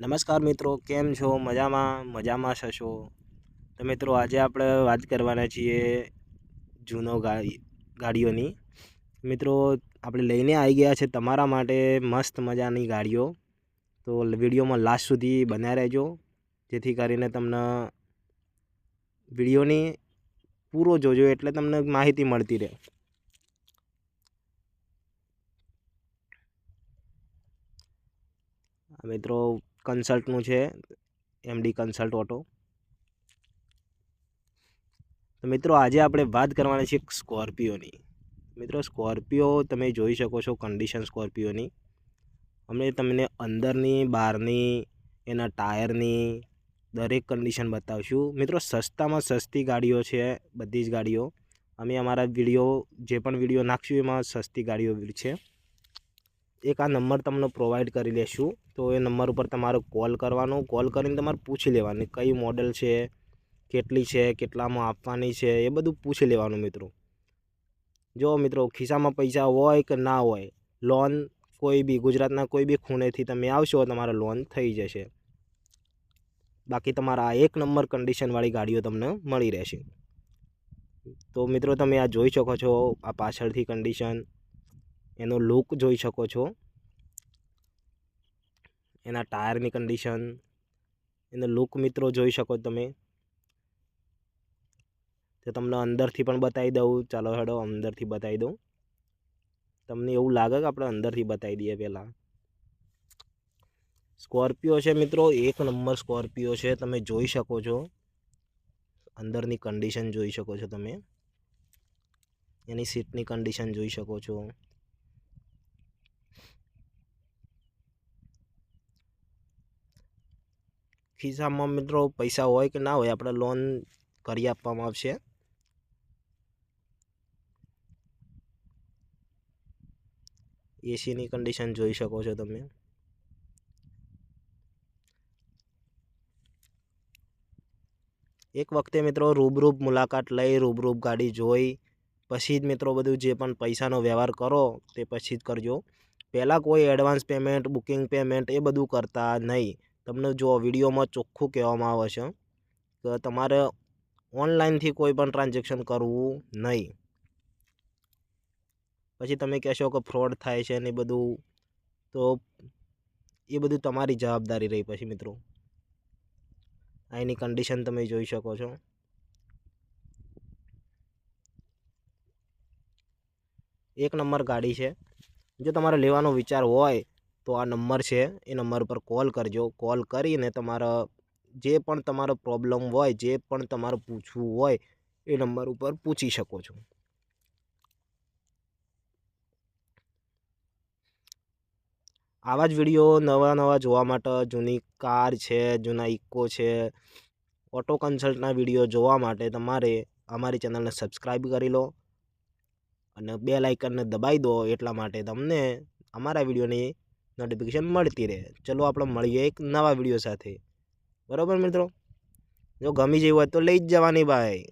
નમસ્કાર મિત્રો, કેમ છો? મજામાં? મજામાં થશો તો મિત્રો, આજે આપણે વાત કરવાના છીએ જૂનો ગાડી, ગાડીઓની. મિત્રો, આપણે લઈને આવી ગયા છે તમારા માટે મસ્ત મજાની ગાડીઓ. તો વિડીયોમાં લાસ્ટ સુધી બન્યા રહેજો, જેથી કરીને તમને વિડીયોની પૂરો જોજો એટલે તમને માહિતી મળતી રહે. મિત્રો કન્સલ્ટનું છે એમડી કન્સલ્ટ ઓટો. તો મિત્રો, આજે આપણે વાત કરવાની છે સ્કોર્પિયોની. મિત્રો, સ્કોર્પિયો તમે જોઈ શકો છો કન્ડિશન સ્કોર્પિયોની. અમે તમને અંદરની, બહારની, એના ટાયરની દરેક કન્ડિશન બતાવશું. મિત્રો, સસ્તામાં સસ્તી ગાડીઓ છે બધી જ ગાડીઓ. અમે અમારા વીડિયો, જે પણ વીડિયો નાખશું એમાં સસ્તી ગાડીઓ છે. એક આ નંબર તમને પ્રોવાઈડ કરી લેશું. તો એ નંબર ઉપર તમારે કોલ કરવાનો. કોલ કરીને તમારે પૂછી લેવાની કઈ મોડલ છે, કેટલી છે, કેટલામાં આપવાની છે, એ બધું પૂછી લેવાનું મિત્રો. જો મિત્રો ખિસ્સામાં પૈસા હોય કે ના હોય લોન કોઈ બી, ગુજરાતના કોઈ બી ખૂણેથી તમે આવશો, તમારે લોન થઈ જશે. બાકી તમારા એક નંબર કન્ડિશનવાળી ગાડીઓ તમને મળી રહેશે. તો મિત્રો તમે આ જોઈ શકો છો, આ પાછળથી કન્ડિશન એનો લુક જોઈ શકો છો. એના ટાયરની કન્ડિશન એનો લુક મિત્રો જોઈ શકો તમે. તો તમને અંદરથી પણ બતાવી દઉં. ચાલો હેડો, અંદરથી બતાવી દઉં. તમને એવું લાગે કે આપણે અંદરથી બતાવી દઈએ પહેલાં? સ્કોર્પિયો છે મિત્રો, એક નંબર સ્કોર્પિયો છે. તમે જોઈ શકો છો. અંદરની કન્ડિશન જોઈ શકો છો તમે. એની સીટની કન્ડિશન જોઈ શકો છો. ખિસ્સામાં મિત્રો પૈસા હોય કે ના હોય આપણે લોન કરી આપવામાં આવશે. એસીની કન્ડિશન જોઈ શકો છો તમે. એક વખતે મિત્રો રૂબરૂબ મુલાકાત લઈ, રૂબરૂબ ગાડી જોઈ, પછી જ મિત્રો બધું જે પણ પૈસાનો વ્યવહાર કરો તે પછી જ કરજો. પહેલાં કોઈ એડવાન્સ પેમેન્ટ બુકિંગ પેમેન્ટ એ બધું કરતા નહીં. તમને જો વિડીયોમાં ચોખ્ખું કહેવામાં આવે છે કે તમારે ઓનલાઈનથી કોઈ પણ ટ્રાન્ઝેક્શન કરવું નહીં. પછી તમે કહેશો કે ફ્રોડ થાય છે ને બધું, તો એ બધું તમારી જવાબદારી રહી પછી મિત્રો. અહીંની કન્ડિશન તમે જોઈ શકો છો. એક નંબર ગાડી છે. જો તમારે લેવાનો વિચાર હોય તો આ નંબર છે, એ નંબર પર કોલ કરજો. કોલ કરીને તમારા જે પણ તમારો પ્રોબ્લેમ હોય, જે પણ તમારે પૂછવું હોય, એ નંબર ઉપર પૂછી શકો છો. આવા જ વીડિયો નવા નવા જોવા માટે જૂની કાર છે, જૂના ઇકો છે, ઓટો કન્સલ્ટના વીડિયો જોવા માટે તમારે અમારી ચેનલને સબસ્ક્રાઈબ કરી લો અને બે લાઇકનને દબાવી દો એટલા માટે તમને અમારા વિડીયોની નોટિફિકેશન મળતી રહે. ચલો આપણે મળીએ એક નવા વીડિયો સાથે. બરાબર મિત્રો? જો ગમી જેવું હોય તો લઈ જ જવાની ભાઈ.